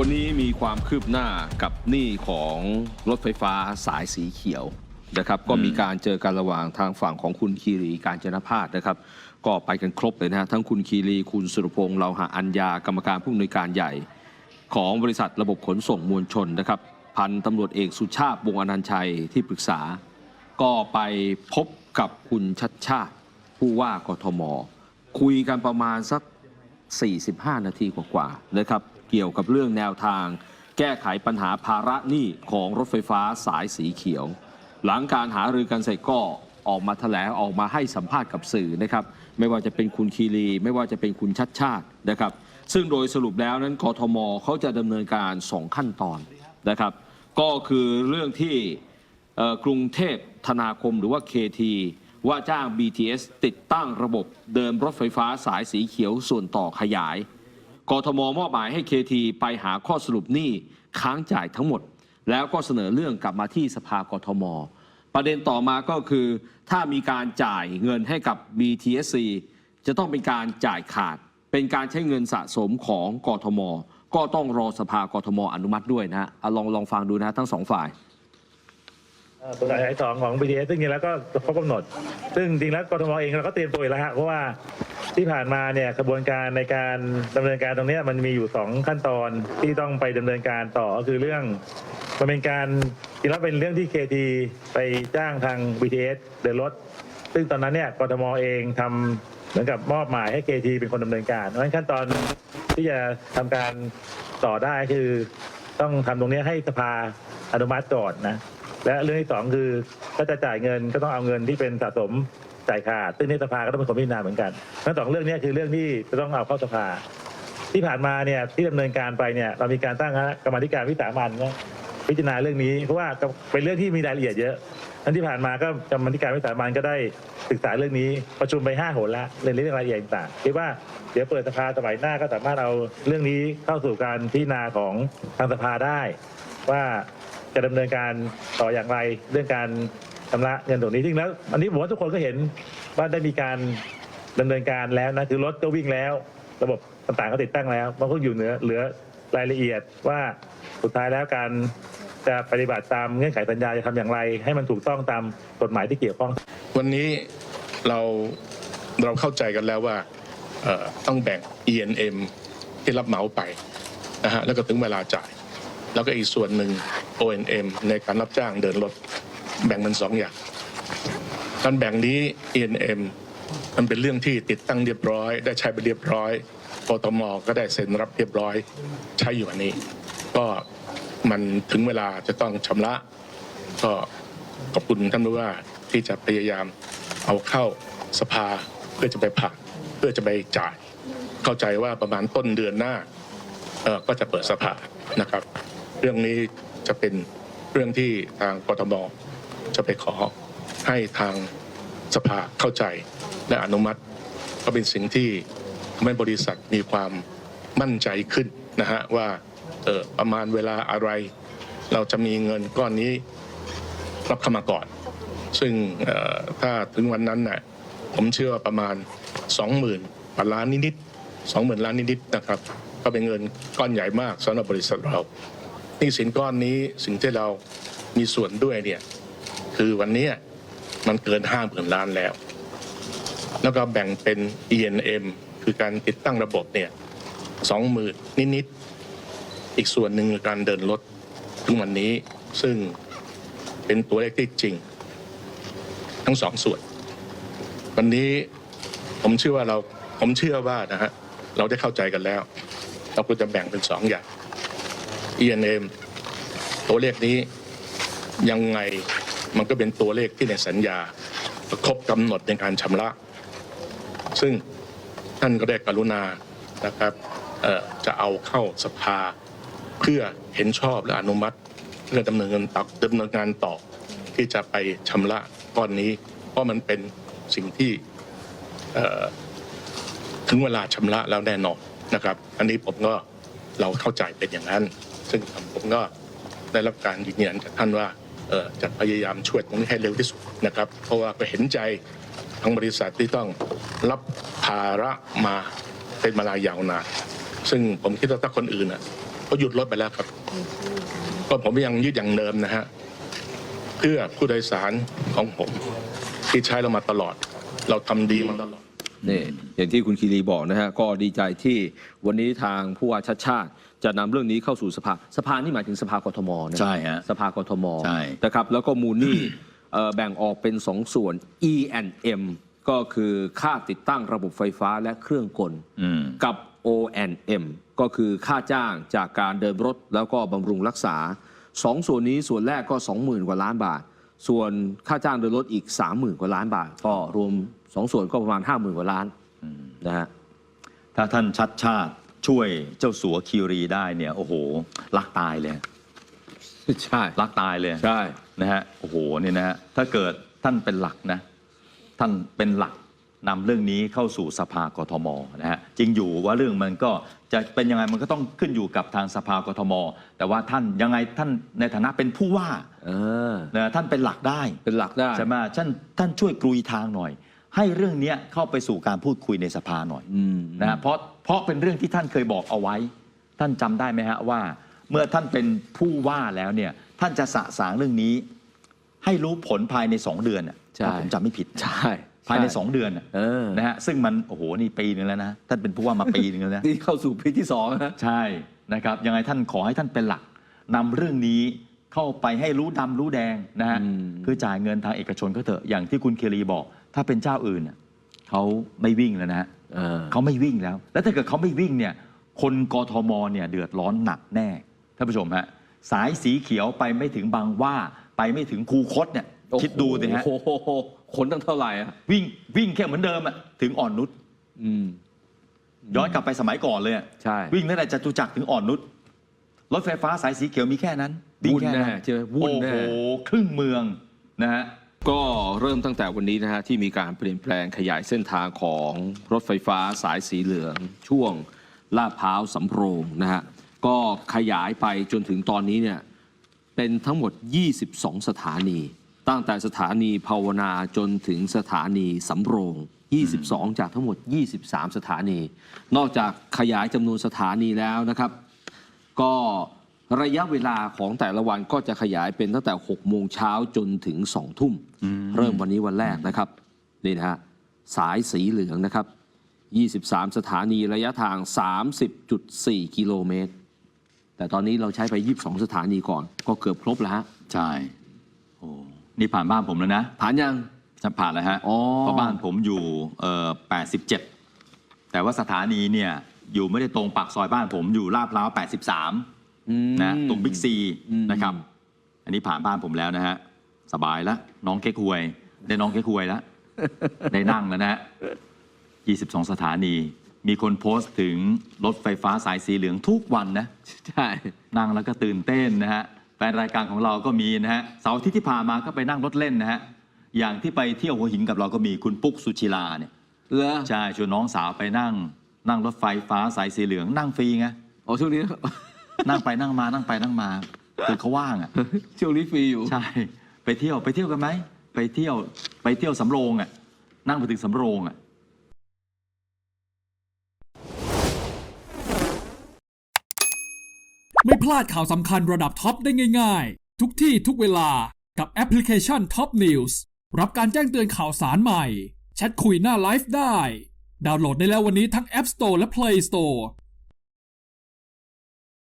วันนี้มีความคืบหน้ากับหนี้ของรถไฟฟ้าสายสีเขียวนะครับ ก็มีการเจอกันระหว่างทางฝั่งของคุณคีรีการจนพาสนะครับ ก็ไปกันครบเลยนะฮะทั้งคุณคีรีคุณสุรพงษ์เราหะอัญญากรรมการผู้อำนวยการใหญ่ ของบริษัทระบบขนส่งมวลชนนะครับ พันตำรวจเอกสุชาติวงศ์อนันต์ชัยที่ปรึกษา ก็ไปพบกับคุณชัดชาติผู้ว่ากทม คุยกันประมาณสัก 45 นาทีกว่าๆนะครับ เกี่ยวกับเรื่องแนวทาง แก้ไขปัญหาภาระหนี้ของรถไฟฟ้าสายสีเขียว หลังการหารือกันเสร็จก็ออกมาแถลงออกมาให้สัมภาษณ์กับสื่อนะครับ ไม่ว่าจะเป็นคุณคีรี ไม่ว่าจะเป็นคุณชัดชาตินะครับ ซึ่งโดยสรุปแล้วนั้นกทมเขาจะดำเนินการ 2 ขั้นตอนนะครับ ก็คือเรื่องที่กรุงเทพธนาคมหรือว่า KT ว่าจ้าง BTS ติดตั้งระบบเดินรถไฟฟ้าสายสีเขียวส่วนต่อขยาย กทมมอบหมายให้ KT ไปหาข้อสรุปหนี้ค้างจ่ายทั้งหมด แล้วก็เสนอเรื่องกลับมาที่สภากทม ประเด็นต่อมาก็คือ ถ้ามีการจ่ายเงินให้กับ BTSC จะต้องเป็นการจ่ายขาด เป็นการใช้เงินสะสมของกทม ก็ต้องรอสภากทมอนุมัติด้วยนะฮะอะลองลองฟังดูนะทั้งสองฝ่าย เอ่อตัวขยายสองของ BTS ซึ่งจริงแล้วก็ครบกำหนด ซึ่งจริงแล้วกทมเองเราก็เตรียมตัวอยู่แล้วฮะเพราะว่าที่ผ่านมาเนี่ยกระบวนการในการดำเนินการตรงนี้มันมีอยู่สองขั้นตอนที่ต้องไปดำเนินการต่อก็คือเรื่องมันเป็นการจริงแล้วเป็นเรื่องที่ KT ไปจ้างทาง BTS เดินรถ ซึ่งตอนนั้นเนี่ยกทมเองทำเหมือนกับมอบหมายให้ KT เป็นคนดำเนินการเพราะฉะนั้นขั้นตอนที่จะทำการต่อได้คือต้องทำตรงนี้ให้สภาอนุมัติก่อนนะ และเรื่องที่สองคือถ้าจะจ่ายเงินก็ต้องเอาเงินที่เป็นสะสมจ่ายขาดซึ่งในสภาก็ต้องเป็นคนพิจารณาเหมือนกันทั้งสองเรื่องนี้คือเรื่องที่จะต้องเอาเข้าสภา ที่ผ่านมาเนี่ยที่ดำเนินการไปเนี่ยเรามีการตั้งคณะกรรมธิการวิสามันพิจารณาเรื่องนี้ เพราะว่าเป็นเรื่องที่มีรายละเอียดเยอะทั้นที่ผ่านมาก็กรรมธิการวิสามันก็ได้ศึกษาเรื่องนี้ประชุมไปห้าหนแล้วในเรื่องรายละเอียดต่างคิดว่าเดี๋ยวเปิดสภาสมัยหน้าก็สามารถเอาเรื่องนี้เข้าสู่การพิจารณาของทางสภาได้ ว่า จะดำเนินการต่ออย่างไรเรื่องการชำระเงินตรงนี้จริงแล้ว อันนี้ผมว่าทุกคนก็เห็นว่าได้มีการดำเนินการแล้วนะคือรถก็วิ่งแล้ว ระบบต่างๆก็ติดตั้งแล้วมันก็อยู่เหนือเหลือรายละเอียดว่าสุดท้ายแล้วการจะปฏิบัติตามเงื่อนไขสัญญาจะทำอย่างไร ให้มันถูกต้องตามกฎหมายที่เกี่ยวข้อง วันนี้เราเราเข้าใจกันแล้วว่าเอ่อต้องแบ่ง E&M ที่รับเหมาไปนะฮะแล้วก็ถึงเวลาจ่าย แล้วก็อีกส่วนหนึ่ง O&M ในการรับจ้างเดินรถแบ่งเป็นสองอย่าง การแบ่งนี้ E&M มันเป็นเรื่องที่ติดตั้งเรียบร้อย ได้ใช้ไปเรียบร้อยกทมก็ได้เซ็นรับเรียบร้อยใช้อยู่อันนี้ ก็มันถึงเวลาจะต้องชำระ ก็ขอบคุณท่านผู้ว่าที่จะพยายามเอาเข้าสภาเพื่อจะไปผ่านเพื่อจะไปจ่าย เข้าใจว่าประมาณต้นเดือนหน้าก็จะเปิดสภานะครับ เรื่องนี้ จะเป็นเรื่องที่ทางกทมจะไปขอให้ทางสภาเข้าใจและอนุมัติ ก็เป็นสิ่งที่ทำให้บริษัทมีความมั่นใจขึ้นนะฮะว่าประมาณเวลาอะไร เราจะมีเงินก้อนนี้รับเข้ามาก่อน ซึ่งถ้าถึงวันนั้นน่ะผมเชื่อว่าประมาณ 20,000กว่าล้านนิดๆ20,000 ล้านนิดๆนะครับ ก็เป็นเงินก้อนใหญ่มากสำหรับบริษัทเรา นี่สินก้อนนี้สิ่งที่เรามีส่วนด้วยเนี่ยคือวันนี้มันเกิน50,000ล้านแล้ว แล้วก็แบ่งเป็น E N M คือการติดตั้งระบบเนี่ย20,000นิดๆอีกส่วนหนึ่งการเดินรถถึงวันนี้ซึ่งเป็นตัวเลขที่จริง ทั้งสองส่วน วันนี้ผมเชื่อว่าเราผมเชื่อว่านะฮะเราได้เข้าใจกันแล้ว เราควรจะแบ่งเป็นสองอย่าง E&M ตัวเลขนี้ยังไงมันก็เป็นตัวเลขที่ในสัญญาครบกำหนดในการชำระ ซึ่งท่านก็ได้กรุณานะครับจะเอาเข้าสภาเพื่อเห็นชอบและอนุมัติเพื่อดำเนินงานต่อดำเนินงานต่อที่จะไปชำระก้อนนี้ เพราะมันเป็นสิ่งที่ถึงเวลาชำระแล้วแน่นอนนะครับ อันนี้ผมก็เราเข้าใจเป็นอย่างนั้น ซึ่งผมก็ได้รับการยืนยันจากท่านว่าจะพยายามช่วยตรงนี้ให้เร็วที่สุดนะครับ เพราะว่าก็เห็นใจทั้งบริษัทที่ต้องรับภาระมาเป็นเวลายาวนานซึ่งผมคิดว่าถ้าคนอื่นอะก็หยุดรถไปแล้วครับ ก็ผมยังยึดอย่างเดิมนะฮะเพื่อผู้โดยสารของผม ที่ใช้เรามาตลอด เราทำดีมาตลอดนี่อย่างที่คุณคีรีบอกนะฮะก็ดีใจที่วันนี้ทางผู้ว่าชัดชาติ จะนำเรื่องนี้เข้าสู่สภาสภานี่หมายถึงสภากทมนะใช่ฮะสภากทมใช่นะครับแล้วก็มูลนี่เอ่อแบ่งออกเป็น 2 ส่วน E and M ก็คือค่าติดตั้งระบบไฟฟ้าและเครื่องกลอืมกับ O N M ก็คือค่าจ้างจากการเดินรถแล้วก็บำรุงรักษาสองส่วนนี้ส่วนแรกก็ 20,000 กว่าล้านบาท ส่วนค่าจ้างเดินรถอีก 30,000 กว่าล้านบาท ก็รวม 2 ส่วนก็ประมาณ 50,000 กว่าล้านนะฮะถ้าท่านชัดชาติ ช่วยเจ้าสัวคีรีได้เนี่ยโอ้โหรักตายเลย ใช่รักตายเลยใช่นะฮะโอ้โหเนี่ยนะฮะถ้าเกิดท่านเป็นหลักนะ ท่านเป็นหลักนำเรื่องนี้เข้าสู่สภากทมนะฮะจริงอยู่ว่าเรื่องมันก็จะเป็นยังไงมันก็ต้องขึ้นอยู่กับทางสภากทม แต่ว่าท่านยังไงท่านในฐานะเป็นผู้ว่าเออนะท่านเป็นหลักได้เป็นหลักได้ใช่ไหมท่านท่านช่วยกรุยทางหน่อย ให้เรื่องเนี้ยเข้าไปสู่การพูดคุยในสภาหน่อยอืมนะฮะเพราะเพราะเป็นเรื่องที่ท่านเคยบอกเอาไว้ ท่านจำได้ไหมฮะว่า เมื่อท่านเป็นผู้ว่าแล้วเนี่ยท่านจะสะสางเรื่องนี้ ให้รู้ผลภายในสองเดือนน่ะใช่ถ้าผมจำไม่ผิดใช่ภายในช่สองเดือนน่ะเออนะฮะซึ่งมันโอ้โหนี่ปีหนึ่งแล้วนะท่านเป็นผู้ว่ามาปีหนึ่งแล้วนะนี่เข้าสู่ปีที่สองนะใช่นะครับยังไงท่านขอให้ท่านเป็นหลักนำเรื่องนี้เข้าไปให้รู้ดำรู้แดงนะฮะอืมคือจ่ายเงินทางเอกชนก็เถอะอย่างที่คุณเคลีบอก ถ้าเป็นเจ้าอื่นน่ะเขาไม่วิ่งแล้วนะฮะเออเขาไม่วิ่งแล้ว แล้วถ้าเกิดเขาไม่วิ่งเนี่ย คนกทมเนี่ยเดือดร้อนหนักแน่ท่านผู้ชมฮะสายสีเขียวไปไม่ถึงบางหว่าไปไม่ถึงคูคตเนี่ยคิดดูสิฮะโอ้โหคนตั้งเท่าไหร่อะวิ่งวิ่งแค่เหมือนเดิมอะถึงอ่อนนุชอืมย้อนกลับไปสมัยก่อนเลยอะใช่วิ่งตั้งแต่จตุจักรถึงอ่อนนุชรถไฟฟ้าสายสีเขียวมีแค่นั้นวิ่งวุ่นแค่แน่นั้นใช่ไหมวุ่นโอ้แน่โหครึ่งเมืองนะฮะ ก็เริ่มตั้งแต่วันนี้นะฮะที่มีการเปลี่ยนแปลงขยายเส้นทางของรถไฟฟ้าสายสีเหลือง ช่วงลาดพร้าวสำโรงนะฮะก็ขยายไปจนถึงตอนนี้เนี่ยเป็นทั้งหมด 22 สถานี ตั้งแต่สถานีภาวนาจนถึงสถานีสำโรง 22 จากทั้งหมด 23 สถานี นอกจากขยายจำนวนสถานีแล้วนะครับ ก็ ระยะเวลาของแต่ละวันก็จะขยายเป็นตั้งแต่6โมงเช้าจนถึง2ทุ่ม เริ่มวันนี้วันแรกนะครับนี่นะฮะสายสีเหลืองนะครับ 23 สถานีระยะทาง 30.4 กิโลเมตร แต่ตอนนี้เราใช้ไป 22 สถานีก่อน ก็เกือบครบแล้วฮะ ใช่โอ้นี่ผ่านบ้านผมแล้วนะ ผ่านยังจะผ่านแล้วฮะอ๋อเพราะบ้านผมอยู่เอ่อ87 แต่ว่าสถานีเนี่ยอยู่ไม่ได้ตรงปากซอยบ้านผมอยู่ลาดพร้าว 83อืม นะตรงบิ๊กซีอืมนะครับ อันนี้ผ่านบ้านผมแล้วนะฮะสบายแล้วน้องเก๊กฮวย ได้น้องเก๊กฮวยแล้ว ได้นั่งแล้วนะฮะ22 สถานี มีคนโพสต์ถึงรถไฟฟ้าสายสีเหลืองทุกวันนะ ใช่ นั่งแล้วก็ตื่นเต้นนะฮะแฟนรายการของเราก็มีนะฮะเสาร์อาทิตย์ที่ผ่านมาก็ไปนั่งรถเล่นนะฮะอย่างที่ไปเที่ยวหัวหินกับเราก็มีคุณปุ๊กสุชิลาเนี่ยเหรอใช่ชวนน้องสาวไปนั่ง นั่งรถไฟฟ้าสายสีเหลืองนั่งฟรีไงอ๋อช่วงนี้ นั่งไปนั่งมานั่งไปนั่งมาคือเขาว่างอะ ช่วงนี้ฟรีอยู่ ใช่ ไปเที่ยวไปเที่ยวกันไหม ไปเที่ยวไปเที่ยวสำโรงอะ นั่งไปถึงสำโรงอะไม่พลาดข่าวสำคัญระดับท็อปได้ง่ายๆ ทุกที่ทุกเวลากับแอปพลิเคชัน Top News รับการแจ้งเตือนข่าวสารใหม่ แชทคุยหน้าไลฟ์ได้ ดาวน์โหลดได้แล้ววันนี้ทั้ง App Store และ Play Store